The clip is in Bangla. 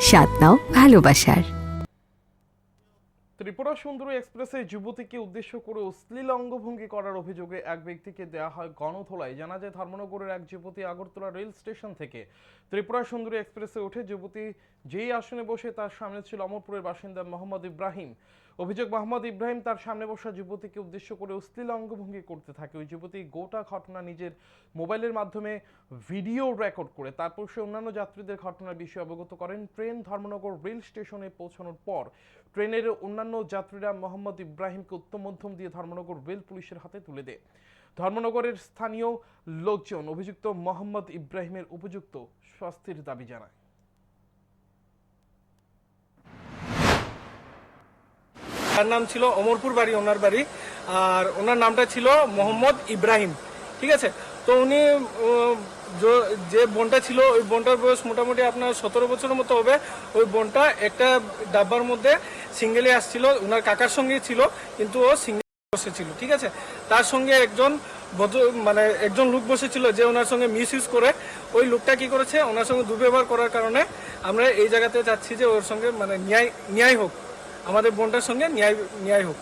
স্বাদ নাও ভালোবাসার। ত্রিপুরা সুন্দরী এক্সপ্রেসে যুবতীকে উদ্দেশ্য করে অশ্লীল অঙ্গভঙ্গি করার অভিযোগে এক ব্যক্তিকে দেওয়া হয় গণধোলায় জানা যায়, ধর্মনগরের এক যুবতী আগরতলা রেল স্টেশন থেকে ত্রিপুরা সুন্দরী এক্সপ্রেসে উঠে যুবতী যেই আসনে বসে তার সামনে ছিল অমরপুরের বাসিন্দা মোহাম্মদ ইব্রাহিম। অভিযোগ, মোহাম্মদ ইব্রাহিম তার সামনে বসা যুবতীকে উদ্দেশ্য করে অশ্লীল অঙ্গভঙ্গি করতে থাকে। ওই যুবতী গোটা ঘটনা নিজের মোবাইলের মাধ্যমে ভিডিও রেকর্ড করে। তারপর সে অন্যান্য যাত্রীদের ঘটনার বিষয়ে অবগত করেন। ট্রেন ধর্মনগর রেল স্টেশনে পৌঁছানোর পর ট্রেনের অন্যান্য যাত্রীরা মোহাম্মদ ইব্রাহিমকে উত্তম মধ্যম দিয়ে ধর্মনগর রেল পুলিশের হাতে তুলে দেয়। ধর্মনগরের স্থানীয় লোকজন অভিযুক্ত মোহাম্মদ ইব্রাহিমের উপযুক্ত শাস্তির দাবি জানায়। তার নাম ছিল অমরপুর বাড়ি, ওনার বাড়ি, আর ওনার নামটা ছিল মোহাম্মদ ইব্রাহিম। ঠিক আছে? তো উনি যে বোনটা ছিল, ওই বোনটার বয়স মোটামুটি আপনার সতেরো বছরের মতো হবে। ওই বোনটা একটা ডাব্বার মধ্যে সিঙ্গেলে আসছিল ওনার কাকার সঙ্গে ছিল, কিন্তু ও সিঙ্গেল বসেছিল, ঠিক আছে? তার সঙ্গে একজন মানে একজন লোক বসেছিল যে ওনার সঙ্গে মিস ইউজ করে। ওই লোকটা কি করেছে, ওনার সঙ্গে দুর্ব্যবহার করার কারণে আমরা এই জায়গাতে চাচ্ছি যে ওর সঙ্গে মানে ন্যায় ন্যায় হোক। আমাদের বোনটার সঙ্গে ন্যায় ন্যায় হোক।